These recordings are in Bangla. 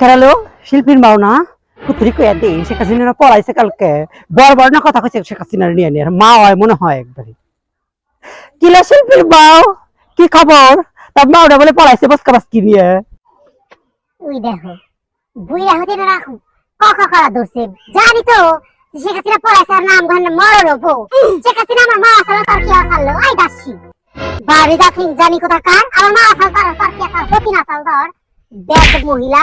কেরালো, শিল্পীর মাও না, পুত্রি কইয়া দে শেখ হাসিনা পড়াইছে কালকে। বড় বড় না কথা কইছে শেখ হাসিনার নিয়ে নিয়ে মা হয়, মনে হয় একবারে। কিলা শিল্পীর মাও? কি খবর? তার মাওটা বলে পড়াইছে বসকা বাসকি নিয়ে। ওই দেখো বুইরা হতে না রাখো কক করা ধরছে। জানি তো শেখ হাসিনা পড়াইছে আর নাম গান মরণ বউ। শেখ হাসিনা আমার মা আসালো, তার কি আসালো? আই দাসি। বাড়ি দাখিন জানি কোথা কার আমার মা আসাল, তার কি আসাল? হতি না আসাল ধর। ব্যাগ মহিলা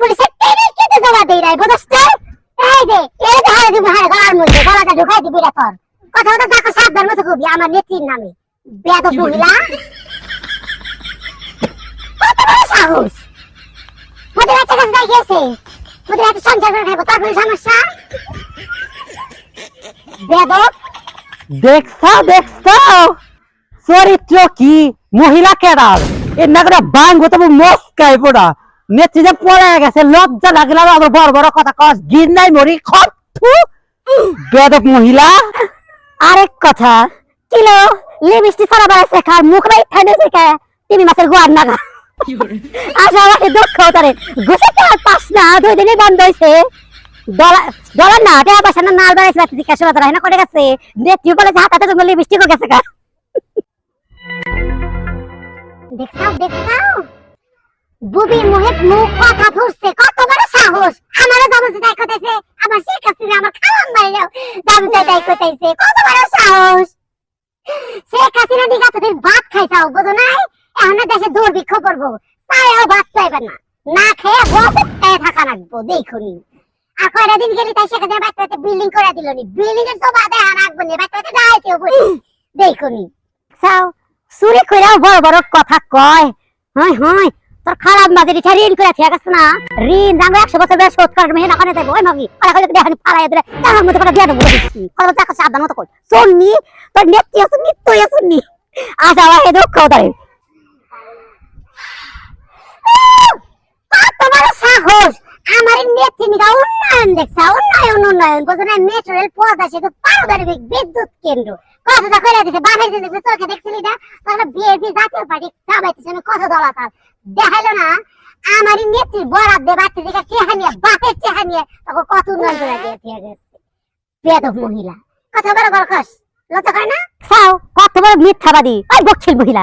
পুলিশের টেবিল কেটে জমা দেই নাই বুঝছ এই দে এই দে হারে দিব হারে গলার মধ্যে গলাটা ঢুকাই দিবি রে তোর। কথা কথা দেখো সাবধান মতো করবি আমার নেত্রীর নামে। বেদ মহিলা। কত বড় সাহস। মোদের বাচ্চা কাছে যাই গেছে মোদের একটা সংসার করে খাইবো তার কোনো সমস্যা? বেদক দেখছাও দেখছাও চরিত্র কি? মহিলা কেরাল এর না করে বাঙ্গ তবে মস্কাই পোড়া। নেত্রী যে পড়ে গেছে লজ্জা লাগলে আবার বড় বড় কথা কস গির নাই মরি খটু বেদক মহিলা। আরেক কথা কিলো লিপস্টিক সারা বেড়াচ্ছে খার মুখ নাই ঠান্ডা থেকে তিন মাসের গোয়ার নাগা। আশা আমাকে দুঃখ তারে। ঘুষে চার পাঁচ না? দুই দিনই বন্ধ হয়েছে ডলার না টাকা পয়সা না নাল বেড়াইছে রাত্রি দিকে আসলে তারা করে গেছে। নেত্রী বলেছে হাতাতে জন্য লিপস্টিকও গেছে গা। দেখছাও দেখছাও বুবি মুহে মুখ কথা ফুসছে কত বড় সাহস। আমারও যাব তাই কইতেছে আমার শেখ হাসিনা আমার বাড়ি যাও যাব তাই কইতেছে কত বড় সাহস। শেখ হাসিনা দিঘা তোদের ভাত খাইছাও, বুঝো নাই? এখন দেশে দুর্ভিক্ষ করব তাইও ভাত চাইবে না। না খেয়ে বহুত খেয়ে থাকা লাগবো, দেখুনি। আর কয়টা দিন গেলি তাই হাসিনা বাচ্চাতে বিল্ডিং করে দিল নি। বিল্ডিং এর তো বাদে আর রাখব নি বাচ্চাতে দাঁড়াইতেও বলি দেখুনি। চাও, চুরি কইরাও বড় বড় কথা কয়। হয় হয়। তোর খারাপ ঋণ করে ঠিক আছে না, ঋণ আমরা একশো বছর বেশ শোধ করার মেয়ে নাকানে দেবো, ওই মাগি ওরা কইলে দেখেন পালাই দিলে তার মধ্যে দিয়ে কর তাই তোমার সাহস! আমার নেত্রী নিকা উন্নয়ন দেখছা, উন্নয়ন উন্নয়ন। বোঝো না মেট্রো রেল পথ আছে, তো পারমাণবিক বিদ্যুৎ কেন্দ্র। কথাটা কইরা দিছে বাপের দিন দিছে তোকে দেখছিলি না? তখন বিএনপি জাতীয় পার্টি কামাইতেছে আমি কত দল আসাল দেখাইলো না, আমারই নেত্রী বরাদ দে বাচ্চা দিকে চেহা নিয়ে, বাপের চেহা নিয়ে তখন কত উন্নয়ন করে দিয়ে দিয়ে গেছে। বেদক মহিলা। কথা বড় বড় কস, লজ্জা করে না? খাও কত বড় মিথ্যাবাদী, ওই বকছিল মহিলা।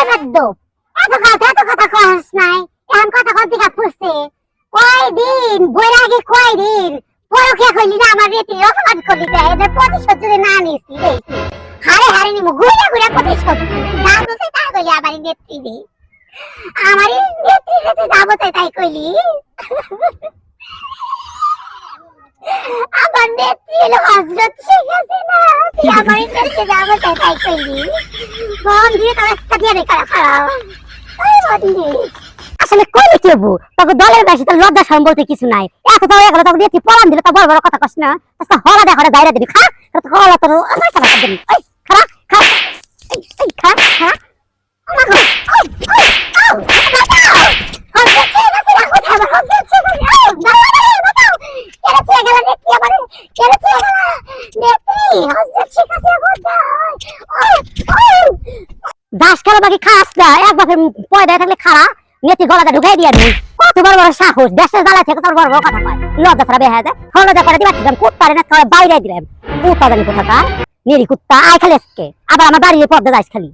আরাদ্দ এত কথা এত কথা কহস নাই। এখন কথা কত দিকা ফুসছে কয়দিন, বৈরাগী কয়দিন, পরকিয়া কইলি না আমার রীতি অপমান করলি তাই এদের প্রতিশোধ যদি না নিছি হারে হারে নিমু, ঘুরে ঘুরে প্রতিশোধ যা বলছে তা কইলি, আমার নেত্রী রে আমার নেত্রী রে তুই যা তাই কইলি। আমার নেত্রী হলো হজরত শেখ আসলে কইলে কি হব তখন দলের বেশি তো লজ্জা শরম বলতে কিছু নাই। এত তো এগুলো তখন দিয়ে পলান দিলে তো বড় বড় কথা কস না। আচ্ছা হলা দেখা যাইরা দিবি, খা? তো হলা তোর আমার খেলা করবি ওই খা এই এই, খা খা। আমার গো ওই ওই আউ বাঁচাও হচ্ছে ঠিক আছে রাখো থামা হচ্ছে ঠিক আছে আউ বাঁচাও বাঁচাও কেন চেয়ে গেল নেত্রী আমার কেন চেয়ে গেল নেত্রী হচ্ছে ঠিক আছে বাঁচাও ওই ওই দাস খেলা বাকি খাস না, এক বাপের পয়দায় থাকলে খারা নেতি গলাটা ঢুকাই দিয়ে দিই কত বড় বড় সাহস, দেশের জ্বালা থেকে তোর বড় বড় কথা কয়। লজ্জা ছাড়া বেহায় যায়। হলদা করে দিবা দিলাম পারে না বাইরে দিলাম। কুত্তা জানি কোথাকার, নিরি কুত্তা, আয় খালি আজকে। আবার আমার বাড়ি পর্দা যাইস খালি।